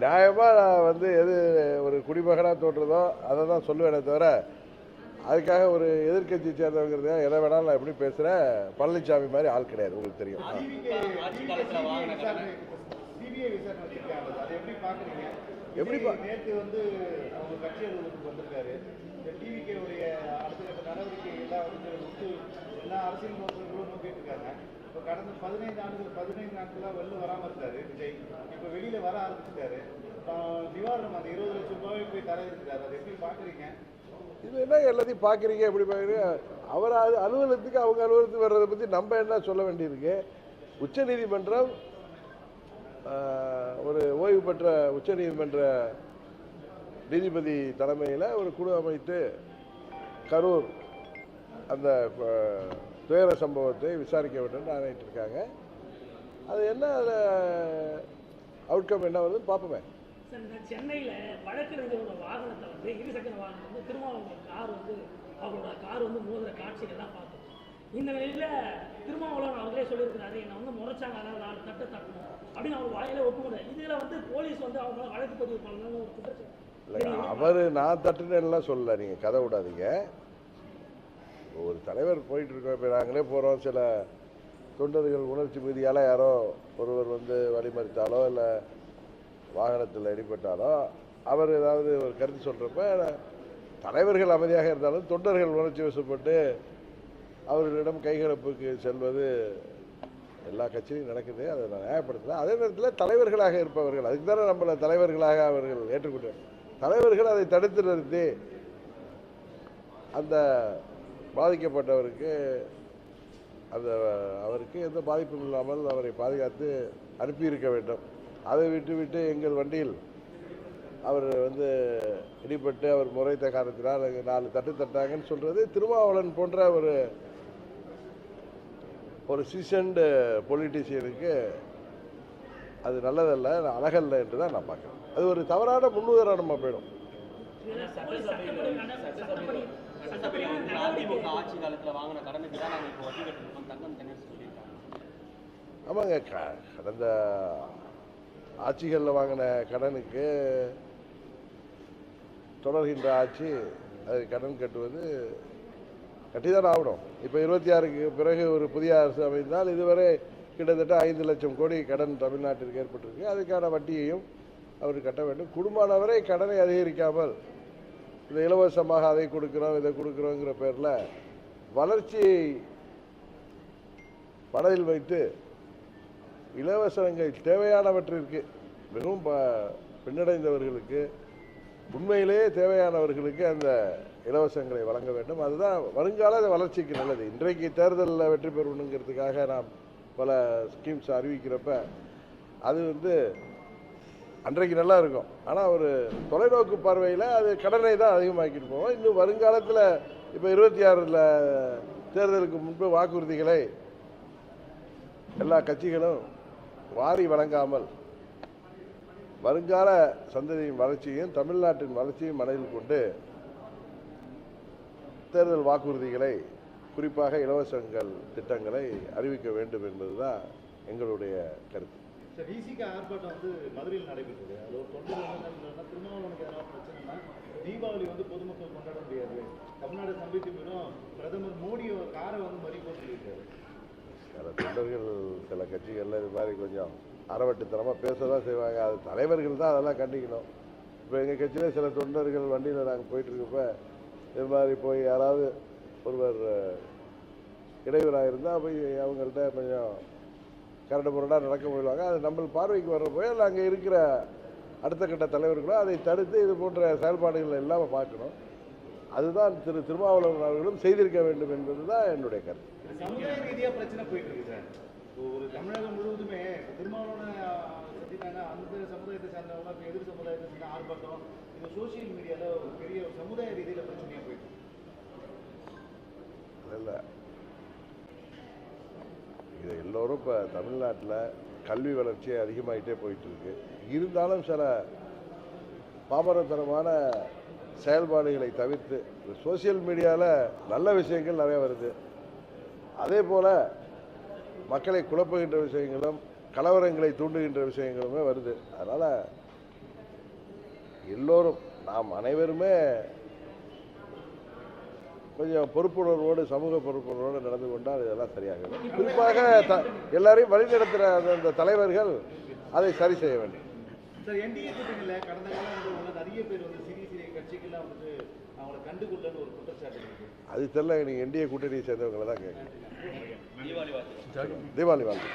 நியாயமாக நான் வந்து எது ஒரு குடிமகனாக தோன்றதோ அதை தான் சொல்லுவேனே தவிர அதுக்காக ஒரு எதிர்க்கட்சி சேர்ந்தவங்கிறத எதை வேணாலும் நான் எப்படி பேசுகிறேன் பழனிசாமி மாதிரி ஆள் கிடையாது உங்களுக்கு தெரியும். எப்படி டிவிகேவுடைய எப்படி அடுத்த கட்ட நடவடிக்கை எல்லாம் வந்து ஒத்து எல்லா அரசியல் நோக்கங்களும் நோக்கிட்டு இருக்காங்க. இப்போ கடந்த பதினைந்து ஆண்டுகள் பதினைந்து நாட்களாக வெளில வராமல் இருக்காரு விஜய். இப்போ வெளியில் வர ஆரம்பிச்சிட்டாரு. நிவாரணம் அந்த இருபது லட்சம் ரூபாய் போய் தர இருக்கிறார். அதை எப்படி பார்க்குறீங்க இது என்ன எல்லாத்தையும் பார்க்குறீங்க எப்படி பார்க்குறீங்க அவர் அது அலுவலகத்துக்கு அவங்க அலுவலகத்துக்கு வர்றதை பற்றி நம்ம என்ன சொல்ல வேண்டியிருக்கு? உச்சநீதிமன்றம் ஒரு ஓய்வு பெற்ற உச்சநீதிமன்ற நீதிபதி தலைமையில் ஒரு குழு அமைத்து கரூர் அந்த துயர சம்பவத்தை விசாரிக்க வேண்டும் ஆணையிட்டு இருக்காங்க. அது என்ன அதில் அவுட்கம் என்ன வருதுன்னு பார்ப்போமே. சென்னையில் வழக்கறிஞரோட வாகனத்தை வந்து இருசக்கர வாகனம் வந்து திருமாவளவன் கார் வந்து அவங்களோட கார் வந்து மோதுற காட்சிகள்லாம் பார்த்தோம். இந்த நிலையில் திருமாவளவன் அவர்களே சொல்லியிருக்கிறாரு என்னை வந்து முறைச்சாங்க அதாவது நாலு தட்டை தட்டணும். அப்படின்னு அவர் வாயில ஒப்புக்கொண்டார். இதில் வந்து போலீஸ் வந்து அவங்க வழக்கு பதிவு பண்ணணும்னு ஒரு குற்றச்சாட்டு. இல்லை அவர் நான் தட்டுனேன்லாம் சொல்லல நீங்கள் கதை விடாதீங்க. ஒரு தலைவர் போயிட்டு இருக்கோம் இப்போ நாங்களே போகிறோம் சில தொண்டர்கள் உணர்ச்சி மீதியால் யாரோ ஒருவர் வந்து வழிமறித்தாலோ இல்லை வாகனத்தில் அடிபட்டாலோ அவர் ஏதாவது ஒரு கருத்து சொல்கிறப்ப தலைவர்கள் அமைதியாக இருந்தாலும் தொண்டர்கள் உணர்ச்சி வசப்பட்டு அவர்களிடம் கைகலப்புக்கு செல்வது எல்லா கட்சியிலும் நடக்குது அதை நான் நியாயப்படுத்தலாம் அதே நேரத்தில் தலைவர்களாக இருப்பவர்கள் அதுக்கு தானே நம்மளை தலைவர்களாக அவர்கள் ஏற்றுக்கொண்டு தலைவர்கள் அதை தடுத்து நிறுத்தி அந்த பாதிக்கப்பட்டவருக்கு அந்த அவருக்கு எந்த பாதிப்பும் இல்லாமல் அவரை பாதுகாத்து அனுப்பியிருக்க வேண்டும். அதை விட்டு விட்டு எங்கள் வண்டியில் அவர் வந்து இடிபட்டு அவர் முறைத்த காரணத்தினால் நாலு தட்டு தட்டாங்கன்னு சொல்கிறது திருமாவளவன் போன்ற ஒரு ஒரு சீசன்டு பொலிட்டீஷியனுக்கு uh, அது நல்லதல்ல அழகல்ல என்று தான் நான் பார்க்குறேன். அது ஒரு தவறான முன்னுதாரணமாக போயிடும். ஆமாங்க க- கடந்த ஆட்சிகளில் வாங்கின கடனுக்கு தொடர்கின்ற ஆட்சி அது கடன் கட்டுவது கட்டிதான் ஆகணும். இப்போ இருபத்தி ஆறுக்கு பிறகு ஒரு புதிய அரசு அமைந்தால் இதுவரை கிட்டத்தட்ட ஐந்து லட்சம் கோடி கடன் தமிழ்நாட்டிற்கு ஏற்பட்டிருக்கு. அதுக்கான வட்டியையும் அவர் கட்ட வேண்டும். குடும்பமானவரை கடனை அதிகரிக்காமல் இதை இலவசமாக அதை கொடுக்குறோம் இதை கொடுக்குறோங்கிற பேரில் வளர்ச்சியை மனதில் வைத்து இலவசங்கள் தேவையானவற்றிற்கு மிகவும் ப- பின்னடைந்தவர்களுக்கு உண்மையிலேயே தேவையானவர்களுக்கு அந்த இலவசங்களை வழங்க வேண்டும். அதுதான் வருங்கால வளர்ச்சிக்கு நல்லது. இன்றைக்கு தேர்தலில் வெற்றி பெறணுங்கிறதுக்காக நாம் பல ஸ்கீம்ஸ் அறிவிக்கிறப்ப அது வந்து அன்றைக்கு நல்லா இருக்கும் ஆனால் ஒரு தொலைநோக்கு பார்வையில் அது கடனை தான் அதிகமாக்கிட்டு போவோம் இன்னும் வருங்காலத்தில் இப்போ இருபத்தி ஆறில் தேர்தலுக்கு முன்பு வாக்குறுதிகளை எல்லா கட்சிகளும் வாரி வழங்காமல் வருங்கால சந்ததியின் வளர்ச்சியையும் தமிழ்நாட்டின் வளர்ச்சியும் மனதில் கொண்டு தேர்தல் வாக்குறுதிகளை குறிப்பாக இலவசங்கள் திட்டங்களை அறிவிக்க வேண்டும் என்பதுதான் எங்களுடைய கருத்து. சார் இசிக ஆர்ப்பாட்டம் வந்து மதுரையில் நடைபெற்றது. அது ஒரு தொண்டர் வந்து என்ன சொன்னாருன்னா, திருமாவளவனுக்கு எதனா பிரச்சனைனா தீபாவளி வந்து பொதுமக்கள் கொண்டாட முடியாது. தமிழ்நாடு சந்தித்து போயிடும் பிரதமர் மோடி ஒரு காரை வந்து மறி போட்டுருக்காரு சில தொண்டர்கள் சில கட்சிகளில் இது மாதிரி கொஞ்சம் அறவட்டுத்தனமாக பேச தான் செய்வாங்க. அது தலைவர்கள் தான் அதெல்லாம் கண்டிக்கணும். இப்போ எங்கள் கட்சியில் சில தொண்டர்கள் வண்டியில் நாங்கள் போயிட்டுருக்கப்ப இது மாதிரி போய் யாராவது ஒருவர் இடையூறாக இருந்தால் போய் அவங்கள்ட்ட கொஞ்சம் கரடு முரடாக நடக்க போயிடுவாங்க அது நம்ம பார்வைக்கு வர்றப்போ இல்லை அங்கே இருக்கிற அடுத்த கட்ட தலைவர்களோ அதை தடுத்து இது போன்ற செயல்பாடுகள் இல்லாமல் பார்க்கணும். அதுதான் திரு திருமாவளவன் அவர்களும் செய்திருக்க வேண்டும் என்பது தான் என்னுடைய கருத்து. சமுதாய ரீதியா பிரச்சனை போயிட்டு இருக்கு சார். ஒரு தமிழகம் முழுவதுமே திருமாவளவனை செஞ்சுட்டாங்க அந்த சமுதாயத்தை சார்ந்தவங்க எதிர் சமுதாயத்தை சேர்ந்த ஆர்ப்பாட்டம் இது சோசியல் மீடியாவில் ஒரு பெரிய சமுதாய ரீதியில் பிரச்சனையாக போயிட்டு இல்லை இது எல்லோரும் இப்போ தமிழ்நாட்டில் கல்வி வளர்ச்சி அதிகமாகிட்டே போயிட்டுருக்கு. இருந்தாலும் சில பாமரத்தனமான செயல்பாடுகளை தவிர்த்து சோஷியல் மீடியாவில் நல்ல விஷயங்கள் நிறைய வருது. அதே போல் மக்களை குழப்புகின்ற விஷயங்களும் கலவரங்களை தூண்டுகின்ற விஷயங்களுமே வருது. அதனால் எல்லோரும் நாம் அனைவருமே கொஞ்சம் பொறுப்புணர்வோடு சமூக பொறுப்புணர்வோடு நடந்து கொண்டால் இதெல்லாம் சரியாகும் குறிப்பாக த எல்லாரையும் வழிநடத்துகிற அந்த தலைவர்கள் அதை சரி செய்ய வேண்டும். சார் என்டிஏ கூட்டணியில் கடந்த காலம் வந்து உள்ள நிறைய பேர் வந்து சிறிய சிறிய கட்சிகள்லாம் வந்துட்டு அவங்கள கண்டுகொள்ளன்னு ஒரு குற்றச்சாட்டு இருக்கு. அது தெரியல நீங்கள் என்டிஏ கூட்டணியை சேர்ந்தவங்களை தான் கேட்கணும் தீபாவளி வாழ்த்து. தீபாவளி வாழ்த்து.